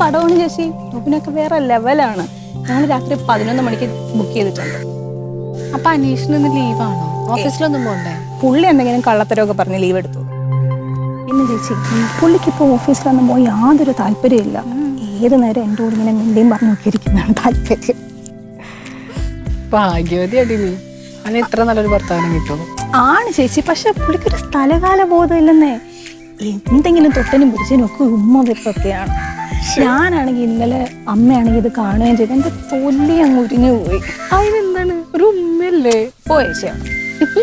പടമാണ് ചേച്ചി ടോപ്പിനൊക്കെ വേറെ ലെവലാണ്. ഞങ്ങൾ രാത്രി പതിനൊന്ന് മണിക്ക് ബുക്ക് ചെയ്തിട്ടുണ്ട്. അപ്പൊ അന്വേഷണം ലീവാണോ? ഓഫീസിലൊന്നും പോകണ്ടേ പുള്ളി എന്തെങ്കിലും കള്ളത്തരമൊക്കെ പറഞ്ഞ് ലീവ് എടുത്തു. പിന്നെ ചേച്ചി പുള്ളിക്ക് ഇപ്പോൾ ഓഫീസിലൊന്നും പോയി യാതൊരു താല്പര്യമില്ല ഏത് നേരം എന്റെ കൂടെ ഇങ്ങനെ മിണ്ടിയും പറഞ്ഞു നോക്കിയിരിക്കുന്നതാണ് താല്പര്യം. ഭാഗ്യവതി അടി അങ്ങനെ ഇത്ര നല്ലൊരു ഭർത്താവിനെ കിട്ടും. ആണ് ചേച്ചി പക്ഷെ പുള്ളിക്കൊരു സ്ഥലകാല ബോധം ഇല്ലെന്നേ എന്തെങ്കിലും തൊട്ടനും പിടിച്ചതിനും ഒക്കെ ഉമ്മ വെപ്പൊക്കെയാണ് ഞാനാണെങ്കിൽ ഇന്നലെ അമ്മയാണെങ്കിൽ ഇത് കാണുകയും ചെയ്തു. എന്റെ തൊല്ലി അങ്ങ് ഉരിഞ്ഞു പോയി. അതിനെന്താണ്? ഒരു ഉമ്മയല്ലേ? പോയ ചേച്ചി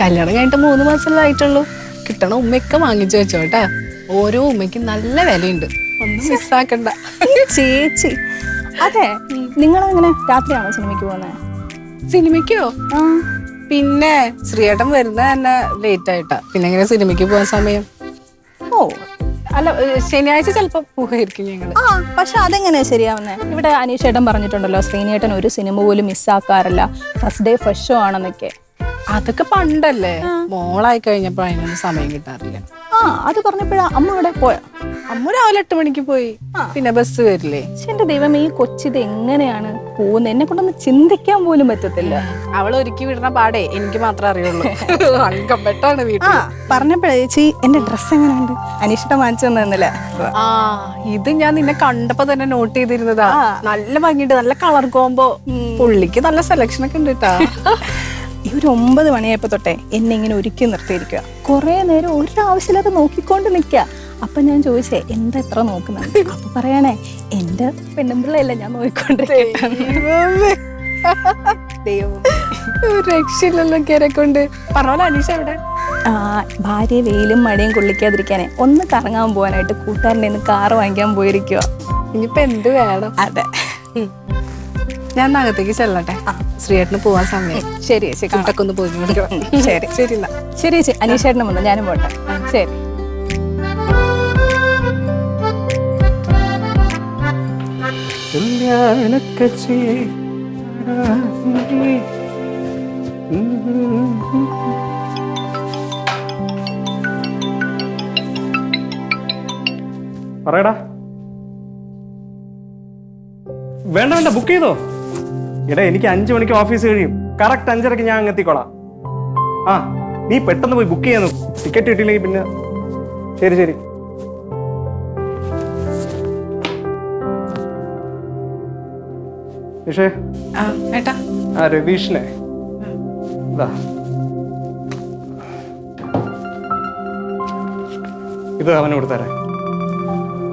കല്യാണം കഴിഞ്ഞിട്ട് മൂന്ന് മാസമല്ലേ ആയിട്ടുള്ളൂ. കിട്ടണ ഉമ്മയൊക്കെ വാങ്ങിച്ചു വെച്ചോ കേട്ടാ. ഓരോ ഉമ്മയ്ക്കും നല്ല വിലയുണ്ട്. ഒന്നും മിസ്സാക്കണ്ട ചേച്ചി. അതെ നിങ്ങൾ അങ്ങനെ രാത്രിയാണോ സിനിമയ്ക്ക് പോകുന്നത് സിനിമയ്ക്കോ? ആ. പിന്നെ ശ്രീയേട്ടൻ വരുന്ന തന്നെ ലേറ്റ് ആയിട്ടാ. പിന്നെ എങ്ങനെ സിനിമയ്ക്ക് പോകാൻ സമയം? ഓ അല്ല ശനിയാഴ്ച ചിലപ്പോ പോകായിരിക്കും ഞങ്ങൾ ആ പക്ഷെ അതെങ്ങനെയാ ശരിയാവുന്നേ? ഇവിടെ അനീഷേട്ടൻ പറഞ്ഞിട്ടുണ്ടല്ലോ ശ്രീനേട്ടൻ ഒരു സിനിമ പോലും മിസ്സാക്കാറില്ല. ഫസ്റ്റ് ഡേ ഫസ്റ്റ് ഷോ ആണെന്നൊക്കെ. അതൊക്കെ പണ്ടല്ലേ? മോളായി കഴിഞ്ഞപ്പോ അതിനൊന്നും സമയം കിട്ടാറില്ല. ആ അത് പറഞ്ഞപ്പോഴാ അമ്മ ഇവിടെ പോയോ അമ്മ രാവിലെ എട്ട് മണിക്ക് പോയി. പിന്നെ ബസ് വരില്ലേ. എന്റെ ദൈവം ഈ കൊച്ചിത് എങ്ങനെയാണ് പോകുന്നത് എന്നെ കൊണ്ടൊന്ന് ചിന്തിക്കാൻ പോലും പറ്റത്തില്ല. അവൾ ഒരുക്കി വിടണ പാടേ എനിക്ക് മാത്രമേ അറിയുള്ളൂ. വീട്ടിൽ. പറഞ്ഞപ്പോഴേ ചേച്ചി എന്റെ ഡ്രസ്സ് എങ്ങനെയുണ്ട്? അനീഷിട്ട വാങ്ങിച്ചു തന്നില്ല ആ ഇത് ഞാൻ നിന്നെ കണ്ടപ്പോ തന്നെ നോട്ട് ചെയ്തിരുന്നതാ. നല്ല ഭംഗിയുണ്ട് നല്ല കളർ കോമ്പോ പുള്ളിക്ക് നല്ല സെലക്ഷൻ ഒക്കെ ഉണ്ട് കേട്ടാ ഈ ഒരു ഒമ്പത് മണിയായപ്പോ തൊട്ടേ എന്നെ ഇങ്ങനെ ഒരുക്കി നിർത്തിയിരിക്കുക കുറെ നേരം ഒരു ആവശ്യമില്ലാതെ നോക്കിക്കൊണ്ട് നിൽക്കുക അപ്പൊ ഞാൻ ചോദിച്ചേ എന്താ എത്ര നോക്കുന്നത്? അപ്പൊ പറയണേ എന്റെ പെണ്ണുമ്പിള്ളയല്ല ഞാൻ നോക്കിക്കൊണ്ടിരിക്കട്ടെ ദൈവം രക്ഷയില്ലല്ലോ കേരെ കൊണ്ട്. പറഞ്ഞ അനീഷ എവിടെ? ആ ഭാര്യ വെയിലും മഴയും കൊള്ളിക്കാതിരിക്കാനേ ഒന്ന് കറങ്ങാൻ പോകാനായിട്ട് കൂട്ടുകാരന്റെ നിന്ന് കാറ് വാങ്ങിക്കാൻ പോയിരിക്കുക ഇനിയിപ്പോ എന്ത് വേണം? അതെ. ഞാൻ അകത്തേക്ക് ചെല്ലട്ടെ? ശ്രീയേട്ടന് പോവാൻ സമയം. ശരി ചേച്ചി. ഒന്ന് പോയി ശരി ശരി ശരി ചേച്ചി അനീഷേട്ടനും വന്നു. ഞാനും പോട്ടെ. ശരി. കല്യാണക്കച്ചി പറയടാ. വേണ്ട വേണ്ട ബുക്ക് ചെയ്തോ? എടാ എനിക്ക് അഞ്ചു മണിക്ക് ഓഫീസ് കഴിയും. കറക്റ്റ് അഞ്ചരക്ക് ഞാൻ അങ്ങ് എത്തിക്കോളാം. ആ നീ പെട്ടെന്ന് പോയി ബുക്ക് ചെയ്യാൻ ടിക്കറ്റ് കിട്ടിയില്ലെങ്കിൽ പിന്നെ. ശരി ശരി. ആ രതീഷിനെ ഇതാ ഇത് അവന് കൊടുത്തരാ.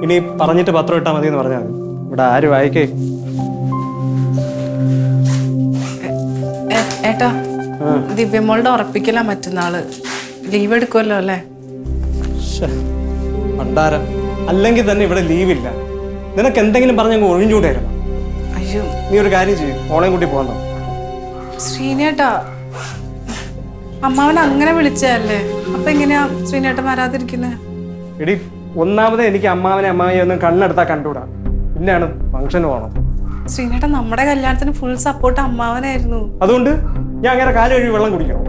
ഇനി പറഞ്ഞിട്ട് പത്രം ഇട്ടാൽ മതി എന്ന് പറഞ്ഞാൽ മതി. ഇവിടെ ആര് വായിക്കേ. ഏട്ടാ. ദിവ്യമോളുടെ ഉറപ്പിക്കലാ മറ്റന്നാൾ. ലീവ് എടുക്കുമല്ലോ അല്ലേ? ശ്ശെ, അല്ലെങ്കിൽ തന്നെ ഇവിടെ ലീവില്ല. നിനക്ക് എന്തെങ്കിലും പറഞ്ഞു ഒഴിഞ്ഞുകൂടെ ഒഴിഞ്ഞുകൂടായിരുന്നു അയ്യോ നീ ഒരു കാര്യം ചെയ്യും. ഓളെയും കൂട്ടി പോകണ്ട ശ്രീനേട്ടാ അമ്മാവൻ അങ്ങനെ വിളിച്ചതല്ലേ? അപ്പൊ എങ്ങനെയാ ശ്രീനേട്ടൻ വരാതിരിക്കുന്നേ? എടി ഒന്നാമത് എനിക്ക് അമ്മാവനെ അമ്മാവിയെ ഒന്നും കണ്ണെടുത്താ കണ്ടുകൂടാ. പിന്നെയാണ് ഫംഗ്ഷന് പോകണം ശ്രീനേട്ടൻ നമ്മുടെ കല്യാണത്തിന് ഫുൾ സപ്പോർട്ട് അമ്മാവനായിരുന്നു. അതുകൊണ്ട് ഞാൻ അങ്ങനെ കാലം കഴുകി വെള്ളം കുടിക്കണം.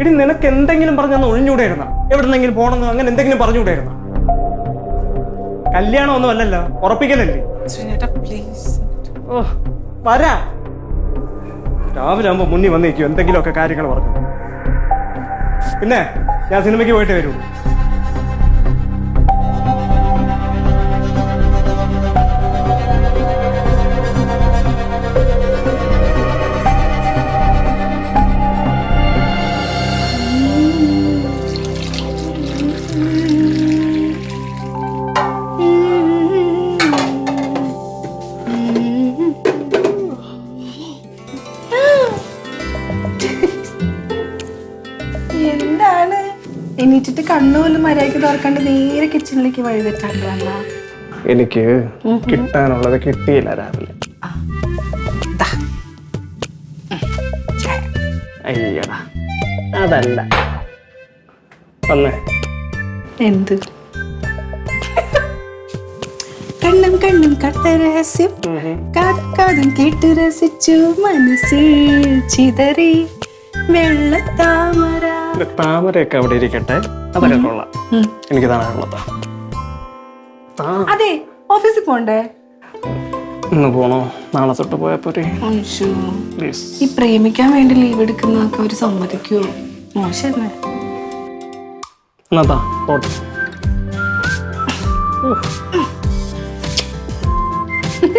ഇടി നിനക്ക് എന്തെങ്കിലും പറഞ്ഞു ഒഴിഞ്ഞൂടെ ഇരുന്നാ എവിടുന്നെങ്കിലും പോണെന്ന് അങ്ങനെ എന്തെങ്കിലും പറഞ്ഞുകൂടെ ഇരുന്നാ കല്യാണം ഒന്നും അല്ലല്ലോ ഉറപ്പിക്കലല്ലേ? ശ്രീനേട്ട പ്ലീസ് ഓ വരാ. രാവിലെ ആകുമ്പോ മുന്നിൽ വന്നേക്കും. എന്തെങ്കിലുമൊക്കെ കാര്യങ്ങൾ പറഞ്ഞു. പിന്നെ ഞാൻ സിനിമയ്ക്ക് പോയിട്ട് വരൂ. തുറക്കാണ്ട് നേരെ കിച്ചണിലേക്ക് വഴി എനിക്ക് കിട്ടാനുള്ളത് കിട്ടിയില്ല രാവിലെ. അയ്യടാ. അതല്ല. വന്നേ. എന്ത്? കണ്ണും കണ്ണും കട്ട രഹസ്യം. കാതും കേട്ട് രസിച്ചു മനസ്സിൽ ചിതറി. വെള്ളത്താമര താമരയൊക്കെ അവിടെ ഇരിക്കട്ടെ. അതൊക്കെ കൊള്ളാം. എനിക്ക് അതെ ഓഫീസിൽ പോണ്ടേ? ഇന്ന് പോണോ? നാളെ തൊട്ട് പോയാൽ പോരെ. ഈ പ്രേമിക്കാൻ വേണ്ടി ലീവ് എടുക്കുന്നതൊക്കെ ഒരു സമ്മതിക്കുമോ മോശമല്ലേ എന്നാ പോട്ടെ.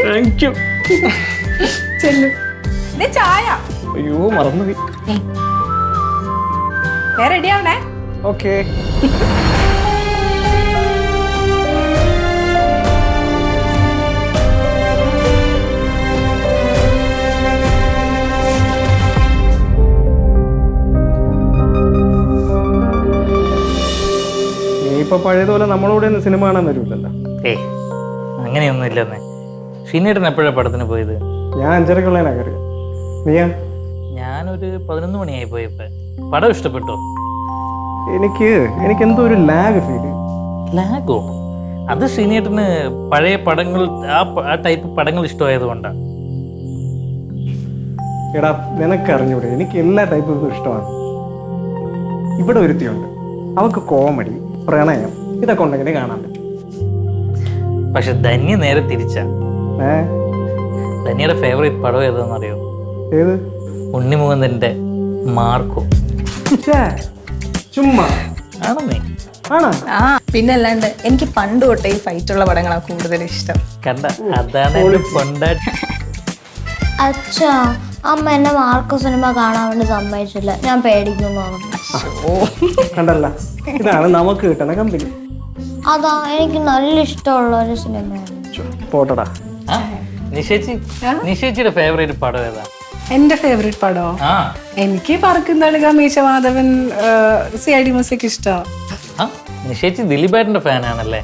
താങ്ക് യു ചെല്ലു. ദേ ചായ. അയ്യോ മറന്നു റെഡി ആവണേ. ഓക്കേ. ഇപ്പൊ പഴയതുപോലെ നമ്മളോട് സിനിമ കാണാൻ വരൂലല്ലോ ഏ അങ്ങനെയൊന്നും ഇല്ലെന്നേ ഷിനേട്ടൻ എപ്പോഴാണ് പടത്തിന് പോയത്? ഞാൻ അഞ്ചരക്കുള്ളതിനാ കയറി നീയാ? ഞാനൊരു പതിനൊന്ന് മണിയായി പോയപ്പോ. പടം ഇഷ്ടപ്പെട്ടോ? എനിക്ക് എനിക്ക് എന്തോ ഒരു ലാഗ് ഫീൽ ലാഗോ അത് ശ്രീനേട്ടന് പഴയ പടങ്ങൾ ആ ആ ടൈപ്പ് പടങ്ങൾ ഇഷ്ടമായത് കൊണ്ടാണ് എടാ നിനക്കറിഞ്ഞൂടെ എനിക്ക് എല്ലാ ടൈപ്പും ഇഷ്ടമാണ്. ഇവിടെ ഒരുത്തിയുണ്ട്. അവക്ക് കോമഡി പ്രണയം ഇതൊക്കെ ഉണ്ടെങ്കിൽ കാണാൻ പറ്റും. പക്ഷെ ധന്യ നേരെ തിരിച്ചാ. ഏ? ധന്യയുടെ ഫേവറേറ്റ് പടം ഏതാണെന്നറിയോ? ഏത്? ഉണ്ണിമുകുന്ദന്റെ മാർക്കോ. ചുമ്മാ. ആണെന്നേ ആണോ? ആ പിന്നെ അല്ലാണ്ട് എനിക്ക് പണ്ട് തൊട്ടേ ഈ ഫൈറ്റ് ഉള്ള പടങ്ങളാണ് കൂടുതൽ ഇഷ്ടം. കണ്ട അതാണ് എന്റെ അച്ഛാ അമ്മ എന്നെ മാർക്കോ സിനിമ കാണാൻ വേണ്ടി സമ്മതിച്ചില്ല. ഞാൻ പേടിക്കുന്നു കണ്ടല്ല. ഇതാണ് നമുക്ക് കിട്ടുന്ന കമ്പനി. അതാ എനിക്ക് നല്ല ഇഷ്ടമുള്ള ഒരു സിനിമയാണ്. പോട്ടടാ. നിഷേച്ചി നിഷേച്ചിയുടെ ഫേവറേറ്റ് പടം ഏതാ? എന്റെ ഫേവറേറ്റ് പടോ? എനിക്ക് എനിക്ക് Meesha Madhavan C I D music ഇഷ്ടമാണ് ആ നിഷേച്ചി ഫാൻ ഫാനാണല്ലേ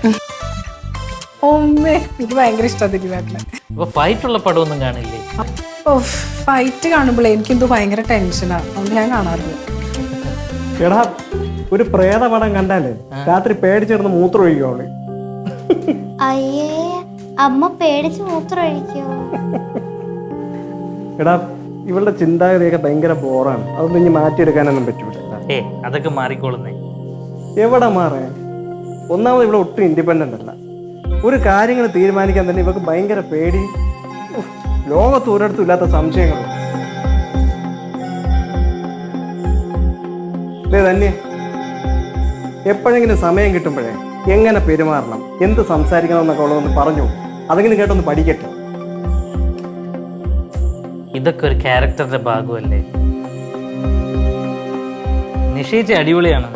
ഓമ്മേ എനിക്ക് ഭയങ്കര ഇഷ്ടമാണ് ദിലീപേട്ടനെ. അപ്പൊ ഫൈറ്റ് ഉള്ള പടമൊന്നും കാണില്ലേ? ഓ ഫൈറ്റ് കാണുമ്പോഴേ എനിക്കെന്തോ ഭയങ്കര ടെൻഷനാണ് അതുകൊണ്ട് ഞാൻ കാണാറില്ല. എടാ ഒരു പ്രേത പടം കണ്ടാലേ രാത്രി പേടിച്ചിരുന്ന് മൂത്രം അവൾ. അയ്യേ അമ്മ പേടിച്ച് മൂത്രം ഒഴിക്കോ എടാ ഇവളുടെ ചിന്താഗതിയൊക്കെ ഭയങ്കര ബോറാണ് അതൊന്നും ഇനി മാറ്റിയെടുക്കാനൊന്നും പറ്റൂല. ഏ അതൊക്കെ മാറിക്കോളുന്നേ. എവിടെ മാറേ? ഒന്നാമത് ഇവിടെ ഒട്ടും ഇൻഡിപെൻഡന്റ് അല്ല. ഒരു കാര്യങ്ങൾ തീരുമാനിക്കാൻ തന്നെ ഇവക്ക് ഭയങ്കര പേടി. ലോകത്ത് ഒരിടത്തും ഇല്ലാത്ത സംശയങ്ങളാണ് തന്നെ എപ്പോഴെങ്കിലും സമയം കിട്ടുമ്പോഴേ എങ്ങനെ പെരുമാറണം? എന്ത് സംസാരിക്കണം എന്നൊക്കെ ഉള്ളതൊന്ന് പറഞ്ഞു. അതെങ്കിലും കേട്ടൊന്ന് പഠിക്കട്ടെ. ഇതൊക്കെ ഒരു ക്യാരക്ടറിന്റെ ഭാഗമല്ലേ? നിഷേച്ചി അടിപൊളിയാണ്.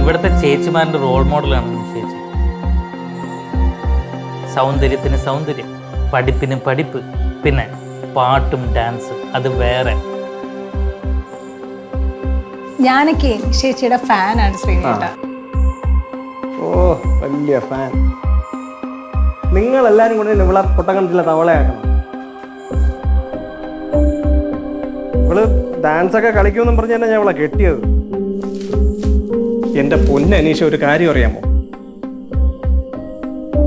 ഇവിടുത്തെ ചേച്ചിമാരുടെ റോൾ മോഡലാണ് നിഷേച്ചി സൗന്ദര്യത്തിന് സൗന്ദര്യം പഠിപ്പിന് പഠിപ്പ് പിന്നെ പാട്ടും ഡാൻസും അത് വേറെ. ഞാനൊക്കെ ചേച്ചിയുടെ ഫാനാണ് ശ്രീനേട്ട. ഓ വലിയ ഫാൻ നിങ്ങൾ എല്ലാരും കൂടെ ഇവളെ പൊട്ടക്കണ്ടില്ല തവളയാക്കണം. ഇവൾ ഡാൻസ് ഒക്കെ കളിക്കുമെന്നും പറഞ്ഞ് തന്നെ ഞാൻ അവളെ കെട്ടിയത്. എന്റെ പൊന്നനീഷ ഒരു കാര്യം അറിയാമോ?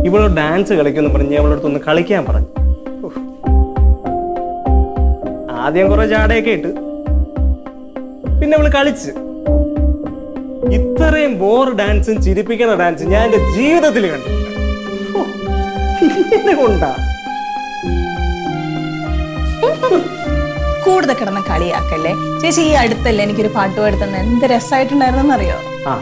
ഇവൾ ഡാൻസ് കളിക്കുമെന്ന് പറഞ്ഞ് ഞാൻ ഇവളടുത്ത് ഒന്ന് കളിക്കാൻ പറഞ്ഞു. ആദ്യം കുറെ ജാടയൊക്കെ ഇട്ട്. പിന്നെ അവൾ കളിച്ച്. ഇത്രയും ബോർ ഡാൻസും ചിരിപ്പിക്കുന്ന ഡാൻസും ഞാൻ എന്റെ ജീവിതത്തിൽ കണ്ടു കൊണ്ടാ കൂടുതൽ കിടന്ന് കളിയാക്കല്ലേ? ചേച്ചി ഈ അടുത്തല്ലേ എനിക്കൊരു പാട്ട് പാടുത്തന്നെ? എന്ത് രസമായിട്ടുണ്ടായിരുന്നെന്ന് അറിയോ ആ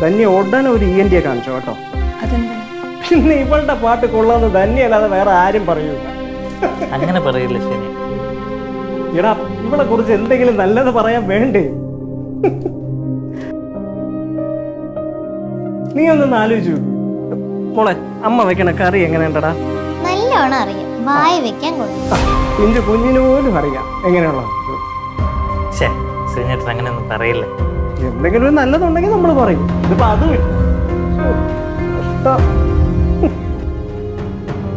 ധന്യ ഉടനെ ഒരു ഇ എൻ ടിയെ കാണിച്ചു കേട്ടോ. അതെന്താ? പിന്നെ ഇവളുടെ പാട്ട് കൊള്ളാന്ന് ധന്യല്ലാതെ വേറെ ആരും പറയൂല. അങ്ങനെ പറയില്ല ശരി. എടാ ഇവളെ കുറിച്ച് എന്തെങ്കിലും നല്ലത് പറയാൻ വേണ്ടേ? നീ ഒന്നൊന്ന് ആലോചിച്ചു. മോളെ അമ്മ വെക്കണ കറി എങ്ങനെയുണ്ടടാ? നല്ലോണം അറിയാം. വായി വെക്കാൻ കൊടുക്കും. ആ, പിഞ്ചു കുഞ്ഞിന് പോലും അറിയാം. എങ്ങനെയുള്ള ശേ ശ്രീനേട്ടൻ അങ്ങനെയൊന്നും പറയില്ല? എന്തെങ്കിലും ഒരു നല്ലതുണ്ടെങ്കിൽ നമ്മൾ പറയും. ഇതിപ്പോ അത്.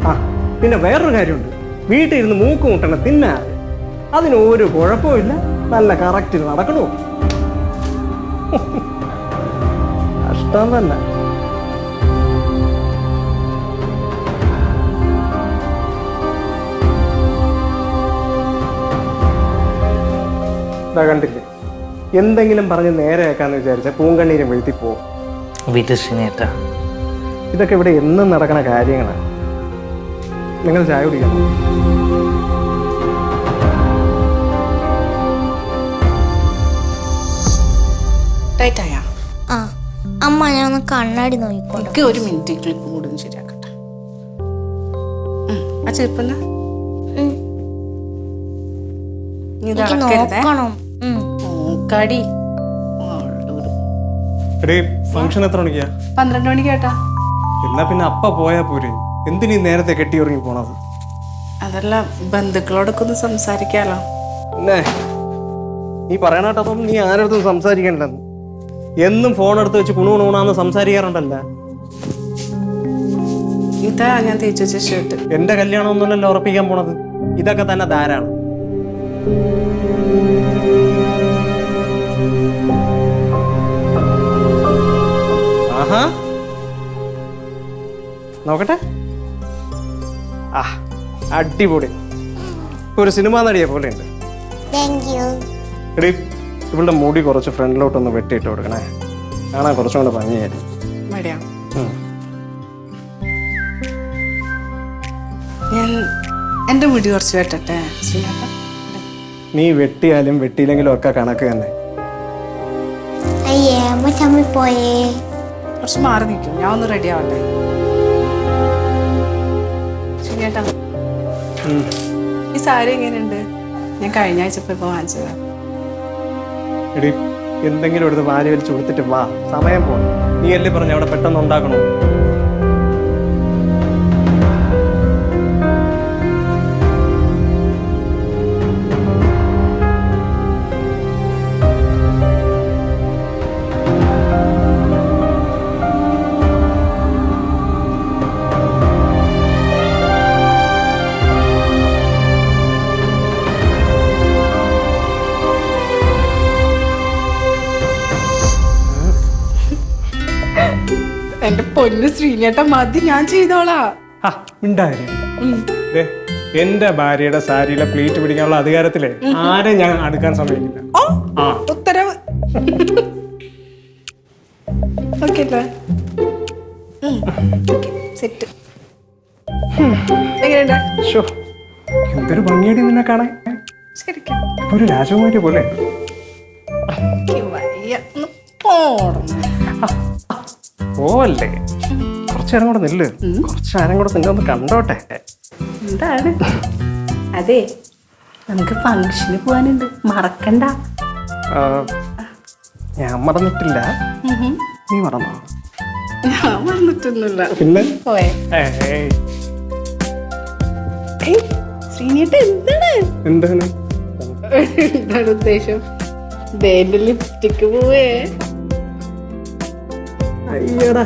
ആ പിന്നെ വേറൊരു കാര്യമുണ്ട്. വീട്ടിൽ ഇരുന്ന് മൂക്ക് മുട്ടണ തിന്നാ. അതിന് ഒരു കുഴപ്പമില്ല നല്ല കറക്റ്റ് നടക്കണോ? കഷ്ടം തന്നെ. കണ്ടില്ലേ? എന്തെങ്കിലും പറഞ്ഞ് നേരെയാക്കാന്ന് വിചാരിച്ച പൂങ്കണ്ണീരും വീഴ്ത്തി പോകും വീട്ടിൽ ഇതൊക്കെ ഇവിടെ എന്നും നടക്കുന്ന കാര്യങ്ങളാണ്. നിങ്ങൾ ചായ കുടിക്കണം? ആ അമ്മ ഞാൻ ഒന്ന് കണ്ണാടി നോക്കിക്കോട്ടെ എനിക്ക് ഒരു മിനിറ്റ് ക്ലിപ്പ് കൂടി ഒന്ന് ശരിയാക്കട്ടെ. ഉം, ആ ചെറുപ്പം ഉം. നീ ഇത് എനിക്ക് അളക്കരുതേ നോക്കണം. എടീ ഫംഗ്ഷൻ എത്ര മണിക്കാ? പന്ത്രണ്ട് മണിക്ക് കേട്ടാ. എന്നാ പിന്നെ അപ്പ പോയാ പോരെ. എന്തിനീ നേരത്തെ കെട്ടി ഉറങ്ങി പോണത്? അതല്ല ബന്ധുക്കളോടൊക്കെ ഒന്ന് സംസാരിക്കാലോ നീ നീ പറയണാട്ടപ്പം നീ ആരടുത്തും സംസാരിക്കണ്ടെന്ന് എന്നും ഫോൺ എടുത്ത് വെച്ച് കുണു കുണുണാന്ന് സംസാരിക്കാറുണ്ടല്ല. ഇതാ ഞാൻ തേച്ചു ഷർട്ട് എന്റെ കല്യാണം ഒന്നുമല്ലല്ലോ ഉറപ്പിക്കാൻ പോണത്. ഇതൊക്കെ തന്നെ ധാരാളം. ആഹാ. നോക്കട്ടെ. ആ അടിപൊളി. ഒരു സിനിമ നടിയെ പോലെ ഉണ്ട്. എടീ ഇവളുടെ മുടി കുറച്ച് ഫ്രണ്ടിലോട്ടൊന്ന് വെട്ടിയിട്ട് കൊടുക്കണേ. കാണാൻ കുറച്ചും കൂടെ ഭംഗിയായിരുന്നു മടിയാ. ഞാൻ എന്റെ മുടി കുറച്ച് വെട്ടട്ടെ നീ വെട്ടിയാലും വെട്ടിയില്ലെങ്കിലും ഒക്കെ കണക്ക് തന്നെ. അയ്യേ അമ്മ ചമ്മി പോയേ. കുറച്ച് മാറി നിൽക്കും. ഞാൻ ഒന്ന് റെഡി ആവട്ടെ. ഈ സാരി എങ്ങനെയുണ്ട്? ഞാൻ കഴിഞ്ഞ ആഴ്ച ഇപ്പോൾ വാങ്ങിച്ചതാ. എടി എന്തെങ്കിലും എടുത്ത് വാരി വലിച്ചു കൊടുത്തിട്ട് വാ. സമയം പോ നീ അല്ലേ പറഞ്ഞു അവിടെ പെട്ടെന്ന് ഉണ്ടാക്കണോ? എന്റെ പൊന്ന് ശ്രീനേട്ട മതി ഞാൻ ചെയ്തോളാ. എന്റെ ഭാര്യയുടെ സാരിയിലെ പ്ലീറ്റ് പിടിക്കാനുള്ള അധികാരത്തിലെ ആരെ ഞാൻ അടുക്കാൻ ആ. ഉത്തരവ്. സെറ്റ് എന്തൊരു ഭംഗിയടി നിന്നെ കാണാൻ. ശരിക്കും. ഒരു രാജകുമാരി പോലെ. പോണം പോവല്ലേ? കുറച്ചേരം കൂടെ നില്ല്. കുറച്ചു നേരം കൂടെ നിന്നെ ഒന്ന് കണ്ടോട്ടെ. എന്താണ്? അതെ നമുക്ക് ഫംഗ്ഷന് പോവാനുണ്ട്. മറക്കണ്ട. ഞാൻ മറന്നിട്ടില്ല. നീ മറന്നോ? ഞാൻ മറന്നിട്ടൊന്നുമില്ല. പിന്നെ? എന്താണ്? എന്താണ്? എന്താണ് ഉദ്ദേശം? ലിപ്സ്റ്റിക്ക് പോവേ. അയ്യടാ.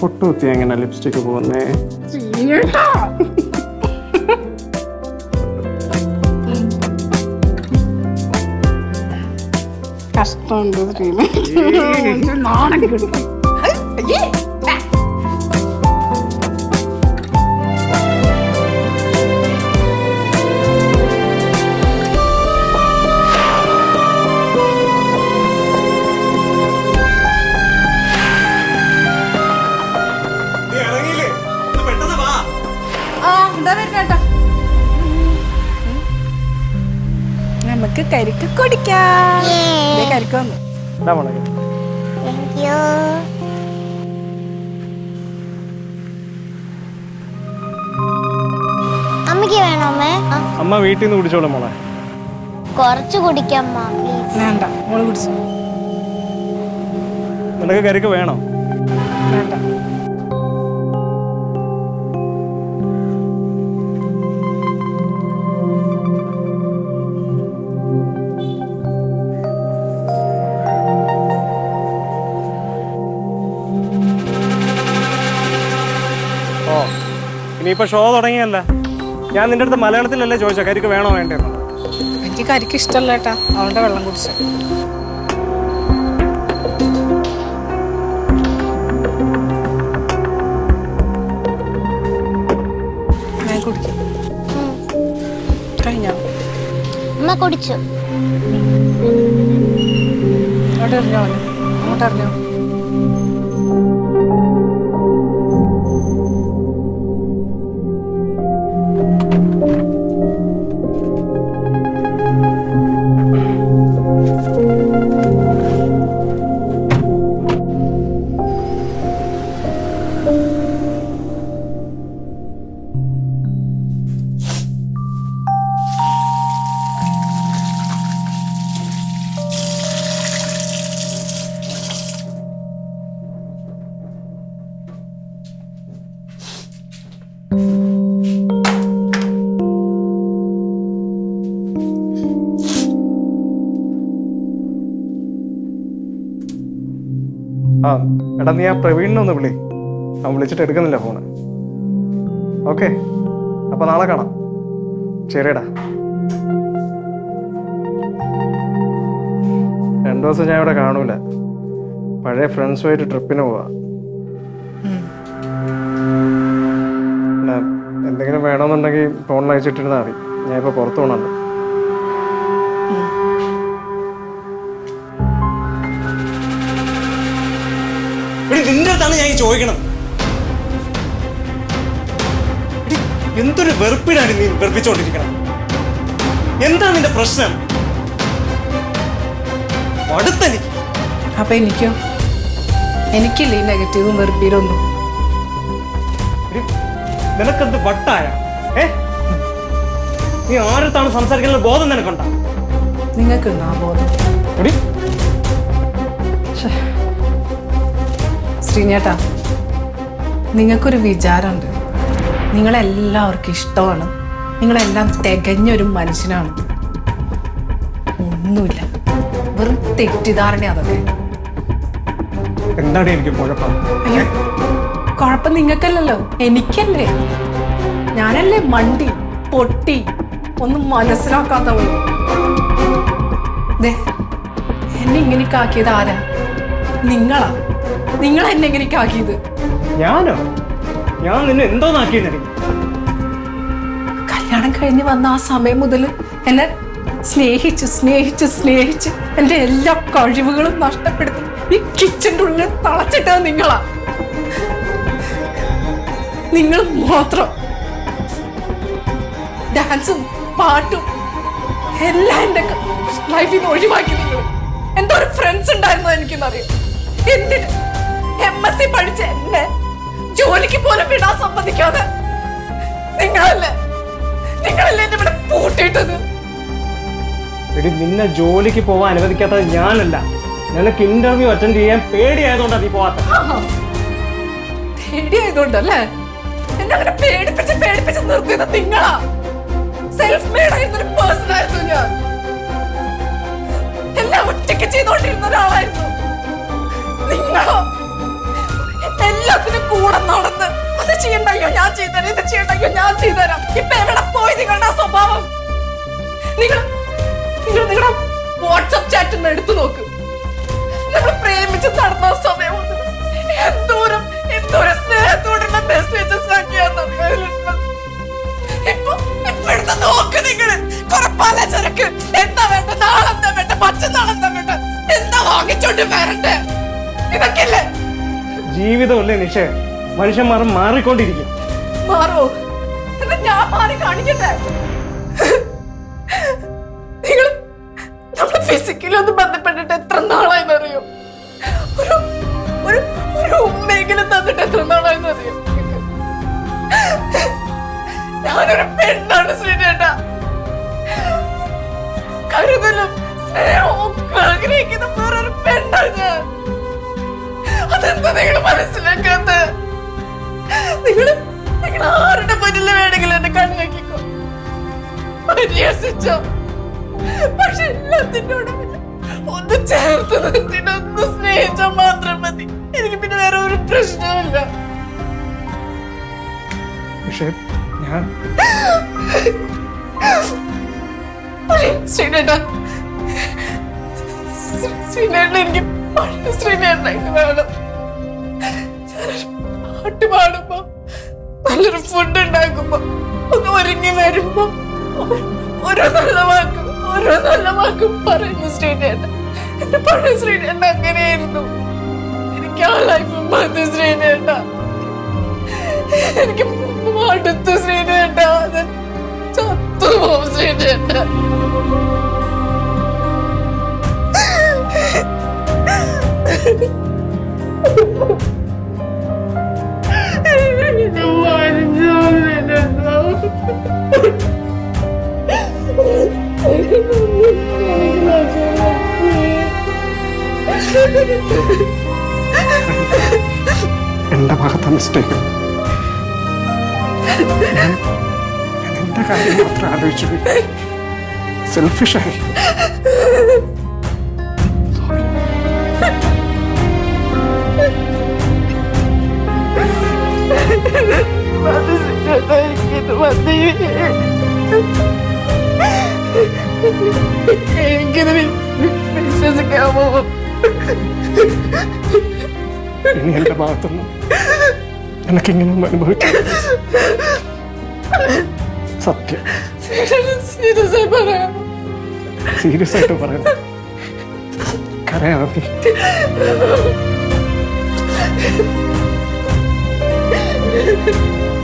പൊട്ടുകുത്തി എങ്ങനെ ലിപ്സ്റ്റിക് പോകുന്നേ കഷ്ടമുണ്ട് ശ്രീനേട്ട നാണം നമുക്ക് കരിക്ക് കുടിക്കാം. കരിക്ക് വന്നു. അമ്മയ്ക്ക് വേണോ അമ്മേ? അമ്മ വീട്ടിൽ നിന്ന് കുടിച്ചോളൂ മോളെ. കുറച്ച് കുടിക്കാം പ്ലീസ് വേണ്ട മോൾ കുടിച്ചു. നിനക്ക് കരിക്ക് വേണോ? വേണ്ട. ഇനിയിപ്പോ ഷോ തുടങ്ങിയല്ല ഞാൻ നിന്റെ അടുത്ത് മലയാളത്തിലല്ലേ ചോദിച്ച? കരിക്ക് വേണോ വേണ്ടെന്ന് എനിക്ക് കരിക്ക് ഇഷ്ടമല്ല ഏട്ടാ അവളുടെ വെള്ളം കുടിച്ച്. ഞാൻ കുടിക്കും. കഴിഞ്ഞോ? അമ്മ കുടിച്ചു. അങ്ങോട്ട് എറിഞ്ഞോ എടാ നീ ആ പ്രവീണിനെ ഒന്ന് വിളി. അവൻ വിളിച്ചിട്ട് എടുക്കുന്നില്ല ഫോണ്. ഓക്കെ. അപ്പൊ നാളെ കാണാം. ശരിയടാ. രണ്ടു ദിവസം ഞാൻ ഇവിടെ കാണൂല. പഴയ ഫ്രണ്ട്സുമായിട്ട് ട്രിപ്പിന് പോവാ. എന്തെങ്കിലും വേണമെന്നുണ്ടെങ്കിൽ ഫോണിൽ അയച്ചിട്ടിരുന്നാൽ മതി. ഞാനിപ്പോൾ പുറത്തു പോകണുണ്ട് ചോദിക്കണം. എന്തൊരു വെറുപ്പിനാണ് നീ വെറുപ്പിച്ചോണ്ടിരിക്കണം? എന്താണ് നിന്റെ പ്രശ്നം? അടുത്തെനിക്ക് അപ്പൊ എനിക്കോ? എനിക്കില്ല ഈ നെഗറ്റീവും വെറുപ്പീരൊന്നും നിനക്കെന്ത് വട്ടായ? ഏ? നീ ആരത്താണ് സംസാരിക്കുന്ന ബോധം നിനക്കുണ്ടാ? നിങ്ങൾക്കുണ്ടോ ആ ബോധം? ശ്രീനേട്ടാ നിങ്ങൾക്കൊരു വിചാരമുണ്ട്. നിങ്ങളെല്ലാവർക്കും ഇഷ്ടമാണ്. നിങ്ങളെല്ലാം തികഞ്ഞൊരു മനുഷ്യനാണ്. ഒന്നുമില്ല. വെറും തെറ്റിദ്ധാരണ അതൊക്കെ. എന്താണ് എനിക്ക് കുഴപ്പം? അയ്യോ കുഴപ്പം നിങ്ങൾക്കല്ലല്ലോ. എനിക്കല്ലേ. ഞാനല്ലേ മണ്ടി പൊട്ടി ഒന്നും മനസ്സിലാക്കാത്തവൾ. എന്നെ ഇങ്ങനെയൊക്കെ ആക്കിയത് ആരാ? നിങ്ങളാ. നിങ്ങൾ എന്നെ എങ്ങനെയൊക്കെ ആക്കിയത് ഞാനോ? ഞാൻ നിന്നെ എന്തോന്നാക്കിയെന്നു കല്യാണം കഴിഞ്ഞ് വന്ന ആ സമയം മുതൽ എന്നെ സ്നേഹിച്ച് സ്നേഹിച്ച് സ്നേഹിച്ച് എന്റെ എല്ലാ കഴിവുകളും നഷ്ടപ്പെടുത്തി. ഈ കിച്ചന്റെ ഉള്ളിൽ തളച്ചിട്ടത് നിങ്ങളാ. നിങ്ങൾ മാത്രം ഡാൻസും പാട്ടും എല്ലാം എന്റെ ലൈഫിൽ നിന്ന് ഒഴിവാക്കി നിങ്ങൾ എന്തോ ഒരു ഫ്രണ്ട്സ് ഉണ്ടായിരുന്നു എനിക്കെന്നറിയാം എന്തിന്? എം എസ് സി പഠിച്ച എന്നെ ജോലിക്ക് പോലും വിടാൻ സമ്മതിക്കാതെ നിങ്ങളല്ലേ നിങ്ങളല്ലേ എന്നെ ഇവിടെ പൂട്ടിയിട്ടത്? എടി നിന്നെ ജോലിക്ക് പോവാൻ അനുവദിക്കാത്തത് ഞാനല്ല. നിനക്ക് ഇന്റർവ്യൂ അറ്റൻഡ് ചെയ്യാൻ പേടിയായതുകൊണ്ടാ നീ പോവാത്ത പേടിയായതുകൊണ്ടല്ലേ? എന്നെ അങ്ങനെ പേടിപ്പിച്ച് പേടിപ്പിച്ച് നിർത്തിയത് നിങ്ങളാ. സെൽഫ് മെയ്ഡ് ആയിരുന്നൊരു പേഴ്സൺ ആയിരുന്നു ഞാൻ. എല്ലാം ഒറ്റയ്ക്ക് ചെയ്തോണ്ടിരുന്ന ഒരാളായിരുന്നു. നിങ്ങളോ എല്ലാത്തിനും കൂടെ നടന്ന് അത് ചെയ്യണ്ടയ്യോ? ഞാൻ ചെയ്തരാം ഇത് ചെയ്യണ്ടയ്യോ? ഞാൻ ചെയ്തരാം ഇപ്പൊ എവിടെ പോയി നിങ്ങളുടെ ആ സ്വഭാവം? നിങ്ങൾ നിങ്ങൾ നിങ്ങളുടെ വാട്സപ്പ് ചാറ്റ് ഒന്ന് എടുത്തു നോക്ക്. നമ്മൾ പ്രേമിച്ച് നടന്ന സമയം എന്തോരം എന്തോരം സ്നേഹത്തോടുള്ള മെസ്സേജസ് ഇപ്പൊ ഇപ്പൊ എടുത്ത് നോക്ക് നിങ്ങൾ. കുറെ പലചരക്ക് എന്താ വേണ്ട നാളെന്താ വേണ്ട മറ്റന്നാളെന്താ വേണ്ട എന്താ വാങ്ങിച്ചോണ്ട് വരണ്ടേ? ഇതൊക്കെയല്ലേ? ജീവിതമല്ലേ നിഷേ? മനുഷ്യന്മാർ മാറിക്കൊണ്ടിരിക്കും. മാറോ? ഞാൻ മാറി കാണിക്കട്ടെ? നിങ്ങൾ മനസ്സിലാക്കാത്ത നിങ്ങൾ നിങ്ങൾ ആരുടെ മുന്നിൽ വേണമെങ്കിലും എന്നെ കണ്ണാക്കിക്കോ പരിഹസിച്ചോ പക്ഷെ എല്ലാത്തിനോടും ഒന്ന് ചേർത്ത് നിർത്തിനൊന്ന് സ്നേഹിച്ചാൽ മാത്രം മതി. എനിക്ക് പിന്നെ വേറെ ഒരു പ്രശ്നമില്ല പക്ഷേ ഞാൻ ശ്രീനേട്ട. ശ്രീനേട്ട എനിക്ക് പഴയ ശ്രീനേട്ടായിട്ട് വേണം. പാടുമ്പോ നല്ലൊരു ഫുഡ് ഉണ്ടാക്കുമ്പോ ഒന്ന് ഒരുങ്ങി വരുമ്പോ ഓരോ നല്ല വാക്കും ഓരോ നല്ല വാക്കും പറയുന്ന ശ്രീനേട്ട എന്റെ പഴയ ശ്രീനേട്ട അങ്ങനെയായിരുന്നു. എനിക്ക് ആ ലൈഫ് മതി ശ്രീനേട്ട എനിക്ക് അടുത്ത ശ്രീനേട്ട അത് ചത്തുപോകും ശ്രീനേട്ട എന്റെ ഭാഗത്ത് മിസ്റ്റേക്ക് ഞാൻ എന്റെ കാര്യം? മാത്രം ആലോചിച്ചു സെൽഫിഷായി എനിക്കിത് വിശ്വസിക്കാമോ? ഇനി എന്റെ ഭാഗത്തുനിന്ന് എനിക്കിങ്ങനെ അനുഭവിക്കാം സത്യം. സീരിയസ് ആയി പറയാം സീരിയസ് ആയിട്ട് പറയുന്നു Thank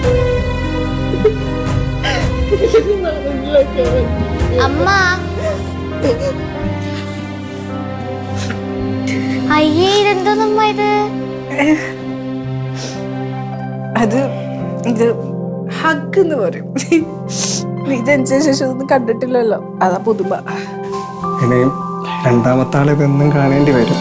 നീ അമ്മ. അയ്യേ ഇതെന്തോന്നമ്മ ഇത്? അത് ഇത് ഹഗ് എന്ന് പറയും. നീ ജനിച്ച ശേഷം ഒന്നും കണ്ടിട്ടില്ലല്ലോ. അതാ പുതുമ. ഇനിയും രണ്ടാമത്തെ കാണേണ്ടി വരും.